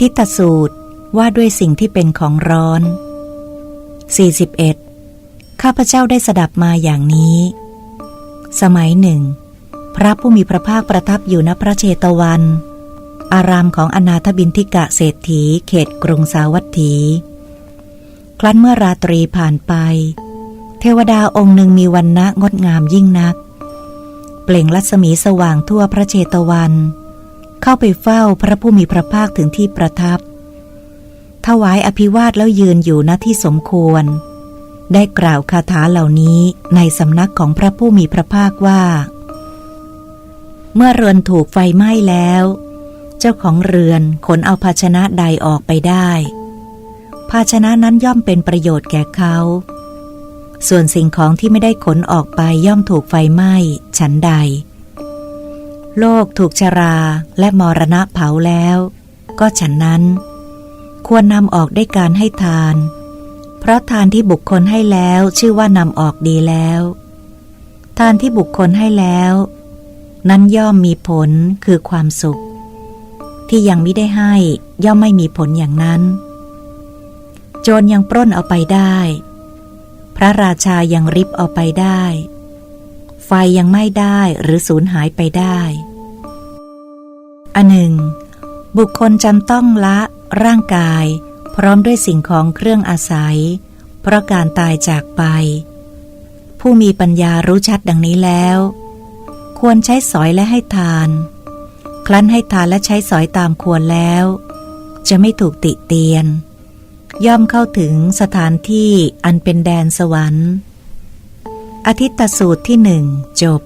ทิตสูตรว่าด้วยสิ่งที่เป็นของร้อน 41. ข้าพเจ้าได้สดับมาอย่างนี้ สมัยหนึ่ง พระผู้มีพระภาคประทับอยู่ณพระเชตวัน อารามของอนาถบินทิกะเศรษฐีเขตกรุงสาวัตถี ครั้นเมื่อราตรีผ่านไป เทวดาองค์หนึ่งมีวันนะงดงามยิ่งนัก เปล่งรัศมีสว่างทั่วพระเชตวันเเข้าไปเฝ้าพระผู้มีพระภาคถึงที่ประทับ ถวายอภิวาทแล้วยืนอยู่ณที่สมควร ได้กล่าวคาถาเหล่านี้ในสำนักของพระผู้มีพระภาคว่า เมื่อเรือนถูกไฟไหม้แล้ว เจ้าของเรือนขนเอาภาชนะใดออกไปได้ ภาชนะนั้นย่อมเป็นประโยชน์แก่เขาส่วนสิ่งของที่ไม่ได้ขนออกไปย่อมถูกไฟไหม้ ฉันใด โลกถูกชราและมรณะเผาแล้ว ก็ฉันนั้น ควรนำออกได้การให้ทาน เพราะทานที่บุคคลให้แล้วชื่อว่านำออกดีแล้ว ทานที่บุคคลให้แล้ว นั้นย่อมมีผลคือความสุข ที่ยังไม่ได้ให้ย่อมไม่มีผลอย่างนั้น โจรยังปล้นเอาไปได้ พระราชายังริบเอาไปได้ไฟยังไม่ได้หรือสูญหายไปได้ อันหนึ่ง บุคคลจำต้องละร่างกาย พร้อมด้วยสิ่งของเครื่องอาศัย เพราะการตายจากไป ผู้มีปัญญารู้ชัดดังนี้แล้ว ควรใช้สอยและให้ทาน ครั้นให้ทานและใช้สอยตามควรแล้ว จะไม่ถูกติเตียน ย่อมเข้าถึงสถานที่อันเป็นแดนสวรรค์อาทิตตสูตรที่หนึ่งจบ